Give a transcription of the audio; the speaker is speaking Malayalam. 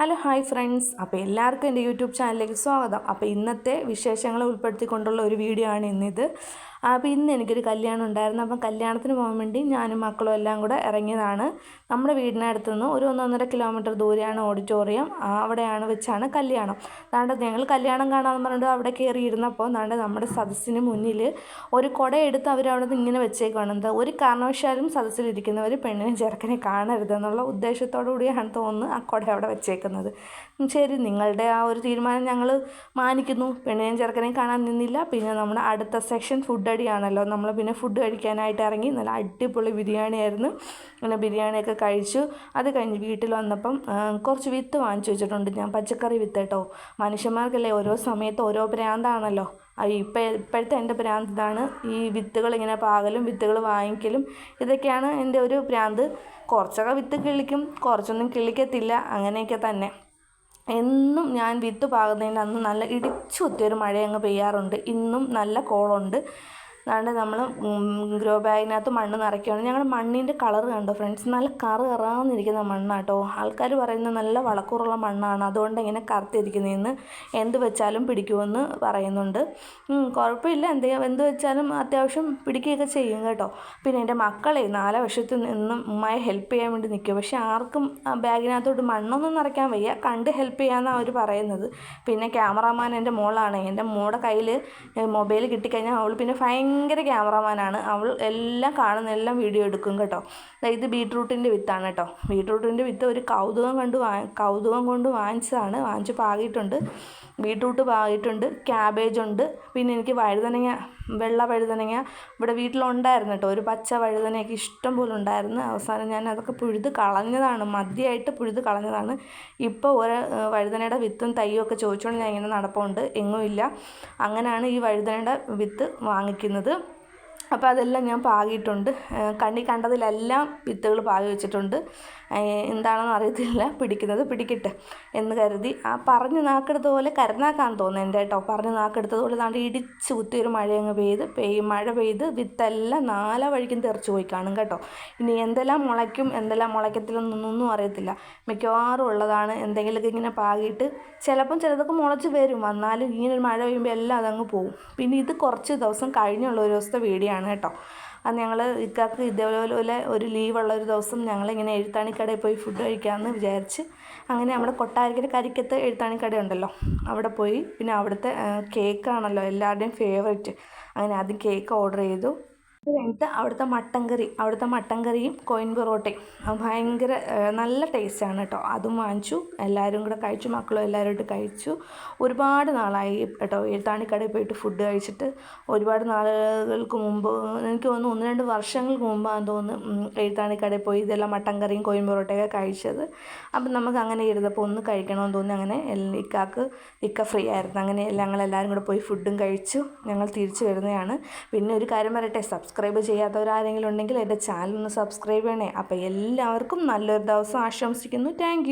Hello hi friends. അപ്പോൾ എല്ലാവർക്കും എന്റെ യൂട്യൂബ് ചാനലിലേക്ക് സ്വാഗതം. അപ്പോൾ ഇന്നത്തെ വിശേഷങ്ങളെ ഉൾപ്പെടുത്തിക്കൊണ്ടുള്ള ഒരു വീഡിയോ ആണ് ഇന്നിത്. അപ്പോൾ ഇന്ന് എനിക്കൊരു കല്യാണം ഉണ്ടായിരുന്നു. അപ്പം കല്യാണത്തിന് പോകാൻ വേണ്ടി ഞാനും മക്കളും എല്ലാം കൂടെ ഇറങ്ങിയതാണ്. നമ്മുടെ വീടിനടുത്ത് നിന്ന് ഒരു ഒന്നൊന്നര കിലോമീറ്റർ ദൂരെയാണ് ഓഡിറ്റോറിയം. അവിടെയാണ് വെച്ചാണ് കല്യാണം. അതാണ്ട് ഞങ്ങൾ കല്യാണം കാണാമെന്ന് പറഞ്ഞിട്ട് അവിടെ കയറിയിരുന്നപ്പോൾ അതാണ്ട് നമ്മുടെ സദസ്സിന് മുന്നിൽ ഒരു കുട എടുത്ത് അവരവിടെ നിന്ന് ഇങ്ങനെ വെച്ചേക്കുവാണ്. എന്താ ഒരു കാരണവശാലും സദസ്സിലിരിക്കുന്നവർ പെണ്ണിനെ ചെറുക്കനെ കാണരുതെന്നുള്ള ഉദ്ദേശത്തോടു കൂടിയാണ് തോന്നുന്നത് ആ കുട അവിടെ വെച്ചേക്കുന്നത്. ശരി നിങ്ങളുടെ ആ ഒരു തീരുമാനം ഞങ്ങൾ മാനിക്കുന്നു. പെണ്ണിനെയും ചെറുക്കനെയും കാണാൻ നിന്നില്ല. പിന്നെ നമ്മുടെ അടുത്ത സെക്ഷൻ ഫുഡ് അടിയാണല്ലോ നമ്മൾ പിന്നെ ഫുഡ് കഴിക്കാനായിട്ട് ഇറങ്ങി നല്ല അടിപൊളി ബിരിയാണി ആയിരുന്നു. അങ്ങനെ ബിരിയാണിയൊക്കെ കഴിച്ചു. അത് കഴിഞ്ഞ് വീട്ടിൽ വന്നപ്പം കുറച്ച് വിത്ത് വാങ്ങിച്ചു വെച്ചിട്ടുണ്ട് ഞാൻ പച്ചക്കറി വിത്ത് കേട്ടോ. മനുഷ്യന്മാർക്കല്ലേ ഓരോ സമയത്ത് ഓരോ ഭ്രാന്താണല്ലോ. ഇപ്പം ഇപ്പോഴത്തെ എന്റെ ഭ്രാന്ത് ഇതാണ്. ഈ വിത്തുകൾ ഇങ്ങനെ പാകലും വിത്തുകൾ വാങ്ങിക്കലും ഇതൊക്കെയാണ് എന്റെ ഒരു ഭ്രാന്ത്. കുറച്ചൊക്കെ വിത്ത് കിളിക്കും കുറച്ചൊന്നും കിളിക്കത്തില്ല അങ്ങനെയൊക്കെ തന്നെ. എന്നും ഞാൻ വിത്ത് പാകുന്നതിന്റെ അന്ന് നല്ല ഇടിച്ചു ഒത്തിരി മഴ അങ്ങ് പെയ്യാറുണ്ട്. ഇന്നും നല്ല കോളുണ്ട്. അതാണ്ട് നമ്മൾ ഗ്രോ ബാഗിനകത്ത് മണ്ണ് നിറയ്ക്കുകയാണ്. ഞങ്ങൾ മണ്ണിന്റെ കളർ കണ്ടോ ഫ്രണ്ട്സ്? നല്ല കറ് കറാന്നിരിക്കുന്ന മണ്ണാട്ടോ. ആൾക്കാർ പറയുന്നത് നല്ല വളക്കൂറുള്ള മണ്ണാണ്. അതുകൊണ്ട് ഇങ്ങനെ കറുത്തിരിക്കുന്നതെന്ന് എന്ത് വെച്ചാലും പിടിക്കുമെന്ന് പറയുന്നുണ്ട്. കുഴപ്പമില്ല എന്ത് എന്ത് വെച്ചാലും അത്യാവശ്യം പിടിക്കുകയൊക്കെ ചെയ്യും കേട്ടോ. പിന്നെ എന്റെ മക്കളെ നാലാ വശത്ത് നിന്നും ഉമ്മയെ ഹെൽപ്പ് ചെയ്യാൻ വേണ്ടി നിൽക്കും. പക്ഷെ ആർക്കും ബാഗിനകത്തോട്ട് മണ്ണൊന്നും നിറയ്ക്കാൻ വയ്യ. കണ്ട് ഹെൽപ്പ് ചെയ്യാമെന്നാണ് അവർ പറയുന്നത്. പിന്നെ ക്യാമറാമാൻ എന്റെ മോളാണ്. എന്റെ മോളുടെ കയ്യിൽ മൊബൈൽ കിട്ടിക്കഴിഞ്ഞാൽ അവൾ പിന്നെ ഭയങ്കര ഭയങ്കര ക്യാമറമാനാണ്. അവൾ എല്ലാം കാണുന്ന എല്ലാം വീഡിയോ എടുക്കും കേട്ടോ. ഇത് ബീട്രൂട്ടിന്റെ വിത്താണ് കേട്ടോ. ബീട്രൂട്ടിന്റെ വിത്ത് ഒരു കൗതുകം കൊണ്ട് കൗതുകം കൊണ്ട് വാങ്ങിച്ചതാണ്. വാങ്ങിച്ച് പാകിയിട്ടുണ്ട്. ബീട്രൂട്ട് പാകിയിട്ടുണ്ട്. ക്യാബേജ് ഉണ്ട്. പിന്നെ എനിക്ക് വഴുതനങ്ങ വെള്ള വഴുതനങ്ങ ഇവിടെ വീട്ടിലുണ്ടായിരുന്നു കേട്ടോ. ഒരു പച്ച വഴുതനയൊക്കെ ഇഷ്ടം പോലെ ഉണ്ടായിരുന്നു. അവസാനം ഞാൻ അതൊക്കെ പുഴുത് കളഞ്ഞതാണ്. മദ്യമായിട്ട് പുഴുത് കളഞ്ഞതാണ്. ഇപ്പോൾ ഒരു വഴുതനയുടെ വിത്തും തൈയും ഒക്കെ ചോദിച്ചുകൊണ്ട് ഞാൻ ഇങ്ങനെ നടപ്പുണ്ട്. എങ്ങുമില്ല അങ്ങനെയാണ് ഈ വഴുതനയുടെ വിത്ത് വാങ്ങിക്കുന്നത്. അപ്പോൾ അതെല്ലാം ഞാൻ പാകിയിട്ടുണ്ട്. കണ്ണി കണ്ടതിലെല്ലാം വിത്തുകൾ പാകി വെച്ചിട്ടുണ്ട്. എന്താണെന്ന് അറിയത്തില്ല. പിടിക്കുന്നത് പിടിക്കട്ടെ എന്ന് കരുതി. ആ പറഞ്ഞ് നാക്കെടുത്ത പോലെ കരുനാക്കാൻ തോന്നുന്നു എന്റെ കേട്ടോ. പറഞ്ഞ് നാക്കെടുത്തത് പോലെ നാണ്ട് ഇടിച്ച് കുത്തി മഴ അങ്ങ് പെയ്ത് പെയ്യും മഴ പെയ്ത് വിത്തെല്ലാം നാല വഴിക്കും തെറിച്ച് പോയി കാണും കേട്ടോ. ഇനി എന്തെല്ലാം മുളയ്ക്കും എന്തെല്ലാം മുളയ്ക്കത്തില്ലെന്നൊന്നും അറിയത്തില്ല. മിക്കവാറും ഉള്ളതാണ് എന്തെങ്കിലുമൊക്കെ ഇങ്ങനെ പാകിയിട്ട്. ചിലപ്പം ചിലതൊക്കെ മുളച്ച് വരും. വന്നാലും ഇങ്ങനെ ഒരു മഴ പെയ്യുമ്പോൾ എല്ലാം അതങ്ങ് പോകും പിന്നെ ഇത് കുറച്ച് ദിവസം കഴിഞ്ഞുള്ള ഒരു ദിവസത്തെ വീഡിയോ ആണ് കേട്ടോ. അത് ഞങ്ങൾ ഇക്കാക്ക് ഇതേപോലെ ഒരു ലീവുള്ള ഒരു ദിവസം ഞങ്ങളിങ്ങനെ എഴുത്താണിക്കടയിൽ പോയി ഫുഡ് കഴിക്കാമെന്ന് വിചാരിച്ച് അങ്ങനെ നമ്മുടെ കൊട്ടാരക്കര കരിക്കത്ത് എഴുത്താണിക്കട ഉണ്ടല്ലോ അവിടെ പോയി. പിന്നെ അവിടുത്തെ കേക്കാണല്ലോ എല്ലാവരുടെയും ഫേവറേറ്റ് അങ്ങനെ ആദ്യം കേക്ക് ഓർഡർ ചെയ്തു. അത് കഴിഞ്ഞിട്ട് അവിടുത്തെ മട്ടൻ കറി അവിടുത്തെ മട്ടൻ കറിയും കോയിൻ പൊറോട്ടയും. ഭയങ്കര നല്ല ടേസ്റ്റാണ് കേട്ടോ അതും വാങ്ങിച്ചു. എല്ലാവരും കൂടെ കഴിച്ചു. മക്കളും എല്ലാവരും കഴിച്ചു. ഒരുപാട് നാളായി കേട്ടോ എഴുത്താണിക്കടയിൽ പോയിട്ട് ഫുഡ് കഴിച്ചിട്ട് ഒരുപാട് നാളുകൾക്ക് മുമ്പ് എനിക്ക് തോന്നുന്നു ഒന്ന് രണ്ട് വർഷങ്ങൾക്ക് മുമ്പാണ് തോന്നുന്നു എഴുത്താണിക്കടയിൽ പോയി ഇതെല്ലാം മട്ടൻ കറിയും കോയിൻ പൊറോട്ടയൊക്കെ കഴിച്ചത്. അപ്പം നമുക്ക് അങ്ങനെ ഇരുന്നപ്പോൾ ഒന്ന് കഴിക്കണമെന്ന് തോന്നി അങ്ങനെ ഇക്കാക്ക് ഇക്ക ഫ്രീ ആയിരുന്നു. അങ്ങനെ ഞങ്ങൾ എല്ലാവരും കൂടെ പോയി ഫുഡും കഴിച്ചു. ഞങ്ങൾ തിരിച്ചു വരുന്നതാണ്. പിന്നെ ഒരു കാര്യം പറയട്ടെ? സബ്സ് സബ്സ്ക്രൈബ് ചെയ്യാത്തവരാരെങ്കിലും ഉണ്ടെങ്കിൽ എന്റെ ചാനൽ ഒന്ന് സബ്സ്ക്രൈബ് ചെയ്യണേ. അപ്പോൾ എല്ലാവർക്കും നല്ലൊരു ദിവസം ആശംസിക്കുന്നു. താങ്ക്